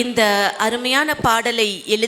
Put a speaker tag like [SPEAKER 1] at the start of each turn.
[SPEAKER 1] இந்த அருமையான பாடலை எழு